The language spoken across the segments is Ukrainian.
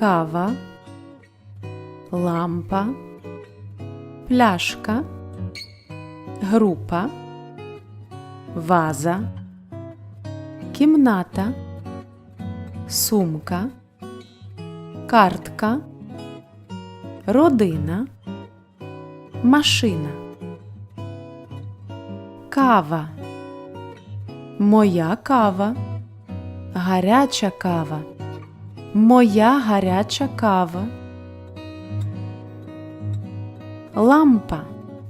кава, лампа, пляшка, група, ваза, кімната, сумка, картка, родина, машина, кава, моя кава, гаряча кава, моя гаряча кава, лампа,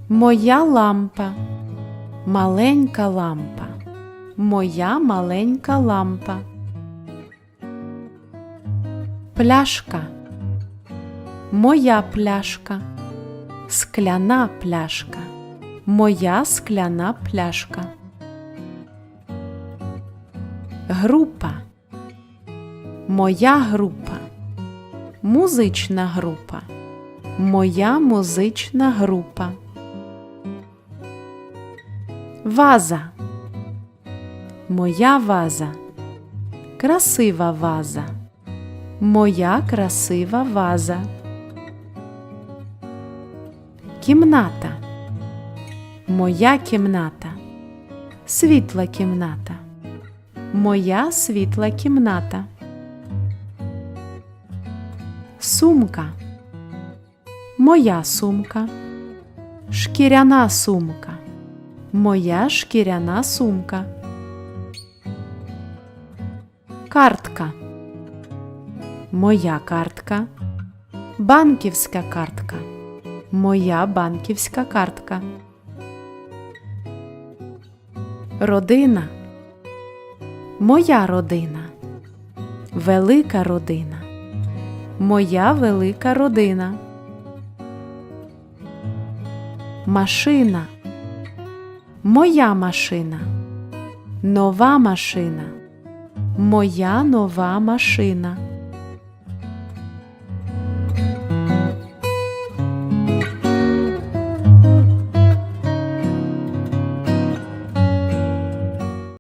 моя лампа, маленька лампа, моя маленька лампа. Пляшка, моя пляшка, скляна пляшка, моя скляна пляшка. Група, моя група, музична група, моя музична група. Ваза, моя ваза, красива ваза, моя красива ваза. Кімната, моя кімната, світла кімната, моя світла кімната. Сумка, моя сумка, шкіряна сумка, моя шкіряна сумка. Картка, моя картка, банківська картка, моя банківська картка. Родина, моя родина, велика родина, моя велика родина. Машина, моя машина, нова машина, моя нова машина.